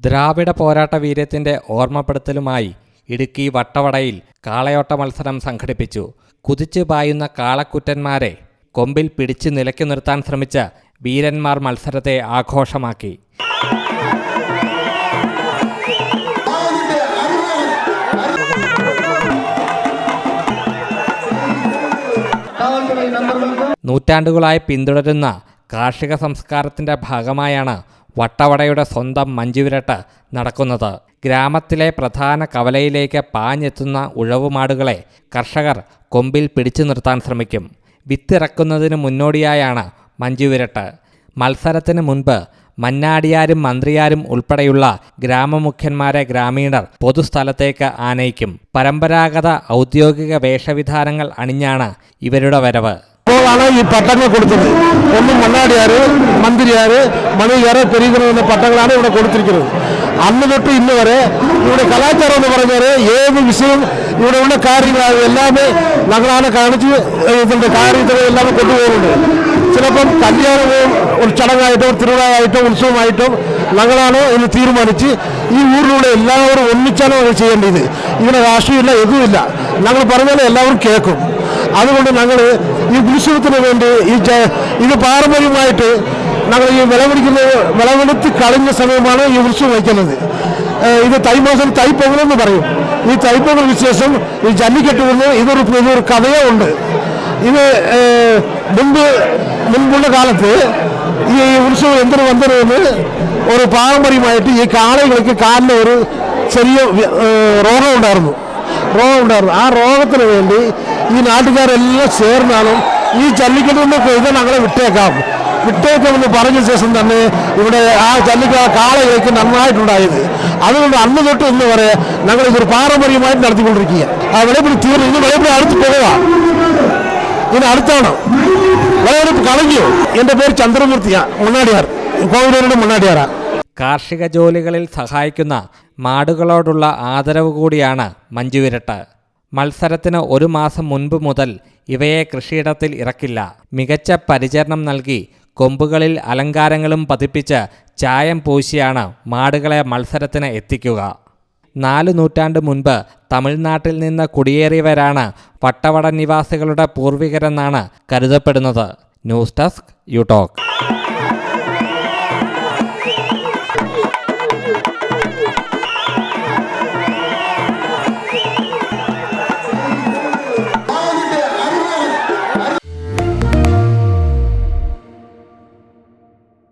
ദ്രാവിഡ പോരാട്ട വീര്യത്തിന്റെ ഓർമ്മപ്പെടുത്തലുമായി ഇടുക്കി വട്ടവടയിൽ കാളയോട്ട മത്സരം സംഘടിപ്പിച്ചു. കുതിച്ചു പായുന്ന കാളക്കുറ്റന്മാരെ കൊമ്പിൽ പിടിച്ചു നിലയ്ക്കു നിർത്താൻ ശ്രമിച്ച വീരന്മാർ മത്സരത്തെ ആഘോഷമാക്കി. നൂറ്റാണ്ടുകളായി പിന്തുടരുന്ന കാർഷിക സംസ്കാരത്തിന്റെ ഭാഗമായാണ് വട്ടവടയുടെ സ്വന്തം മഞ്ചുവിരട്ട് നടക്കുന്നത്. ഗ്രാമത്തിലെ പ്രധാന കവലയിലേക്ക് പാഞ്ഞെത്തുന്ന ഉഴവുമാടുകളെ കർഷകർ കൊമ്പിൽ പിടിച്ചു നിർത്താൻ ശ്രമിക്കും. വിത്തിറക്കുന്നതിന് മുന്നോടിയായാണ് മഞ്ചുവിരട്ട്. മത്സരത്തിന് മുൻപ് മന്നാടിയാരും മന്ത്രിയാരും ഉൾപ്പെടെയുള്ള ഗ്രാമമുഖ്യന്മാരെ ഗ്രാമീണർ പൊതുസ്ഥലത്തേക്ക് ആനയിക്കും. പരമ്പരാഗത ഔദ്യോഗിക വേഷവിധാനങ്ങൾ അണിഞ്ഞാണ് ഇവരുടെ വരവ്. അപ്പോഴാണ് ഈ പട്ടങ്ങൾ കൊടുത്തത്. ഒന്ന് മന്ത്രിയാറ് മണിയാറ് പെരുകുന്നത് എന്ന പട്ടങ്ങളാണ് ഇവിടെ കൊടുത്തിരിക്കുന്നത്. അന്ന് തൊട്ട് ഇന്ന് വരെ ഇവിടെ കലാചാരം എന്ന് പറഞ്ഞാൽ ഏത് വിഷയം ഇവിടെ ഉള്ള കാര്യങ്ങൾ എല്ലാമേ ഞങ്ങളാണ് കാണിച്ച് ഇതിന്റെ കാര്യത്തിൽ എല്ലാം കൊണ്ടുപോകുന്നുണ്ട് ചിലപ്പം കല്യാണവും ഒരു ചടങ്ങായിട്ടോ തിരുവിഴായിട്ടോ ഉത്സവമായിട്ടോ ഞങ്ങളാണ് ഇത് തീരുമാനിച്ച് ഈ ഊരിലൂടെ എല്ലാവരും ഒന്നിച്ചാണ് ഞങ്ങൾ ചെയ്യേണ്ടത്. ഇതിന് രാഷ്ട്രീയമില്ല എതുമില്ല. ഞങ്ങൾ പറഞ്ഞാൽ എല്ലാവരും കേൾക്കും. അതുകൊണ്ട് ഞങ്ങൾ ഈ ഉത്സവത്തിന് വേണ്ടി ഈ ഇത് പാരമ്പര്യമായിട്ട് ഞങ്ങൾ ഈ വിളവെടുക്കുന്ന വിളവെടുത്ത് കളഞ്ഞ സമയമാണ് ഈ ഉത്സവം വയ്ക്കുന്നത്. ഇത് തൈമാസം തൈപ്പൊങ്ങലെന്ന് പറയും. ഈ തൈപ്പൊങ്ങൽ വിശേഷം ഈ ജല്ലിക്കെട്ട് വന്ന് ഇതൊരു ഇതൊരു കഥയോ ഉണ്ട്. ഇത് മുൻപ് മുൻപുള്ള കാലത്ത് ഈ ഉത്സവം എന്തിനു വന്നതെന്ന് ഒരു പാരമ്പര്യമായിട്ട് ഈ കാളകൾക്ക് കാലിന് ഒരു ചെറിയ രോഗം ഉണ്ടായിരുന്നു രോഗം ഉണ്ടായിരുന്നു ആ രോഗത്തിന് വേണ്ടി ഈ നാട്ടുകാരെല്ലാം ചേർന്നാലും ഈ ജല്ലിക്കെട്ട് നിന്ന് ഇത് ഞങ്ങളെ വിട്ടേക്കാം. വിട്ടേക്കാമെന്ന് പറഞ്ഞ ശേഷം തന്നെ ഇവിടെ ആ ജല്ലിക്ക കാളയിലേക്ക് നന്നായിട്ടുണ്ടായത്. അതുകൊണ്ട് അന്ന് തൊട്ട് ഇന്ന് വരെ ഞങ്ങൾ ഇതൊരു പാരമ്പര്യമായിട്ട് നടത്തിക്കൊണ്ടിരിക്കുക ആ വിളപ്പിടി തീർന്നു. ഇന്ന് വിളപ്പിടി അടുത്ത് പോകുക ഇനി അടുത്താണ്. വിളവെടുപ്പ് കളഞ്ഞു എന്റെ പേര് ചന്ദ്രമൂർത്തിയാണ്. മുന്നാടിയാർ. കോവിലൂരുടെ മണ്ണാടിയാറാണ് കാർഷിക ജോലികളിൽ സഹായിക്കുന്ന മാടുകളോടുള്ള ആദരവ് കൂടിയാണ് മഞ്ജുവിരട്ട് മത്സരത്തിന് ഒരു മാസം മുൻപ് മുതൽ ഇവയെ കൃഷിയിടത്തിൽ ഇറക്കില്ല. മികച്ച പരിചരണം നൽകി കൊമ്പുകളിൽ അലങ്കാരങ്ങളും പതിപ്പിച്ച് ചായം പൂശിയാണ് മാടുകളെ മത്സരത്തിന് എത്തിക്കുക. നാല് നൂറ്റാണ്ട് മുൻപ് തമിഴ്നാട്ടിൽ നിന്ന് കുടിയേറിയവരാണ് വട്ടവട നിവാസികളുടെ പൂർവികരെന്നാണ് കരുതപ്പെടുന്നത്. News desk you talk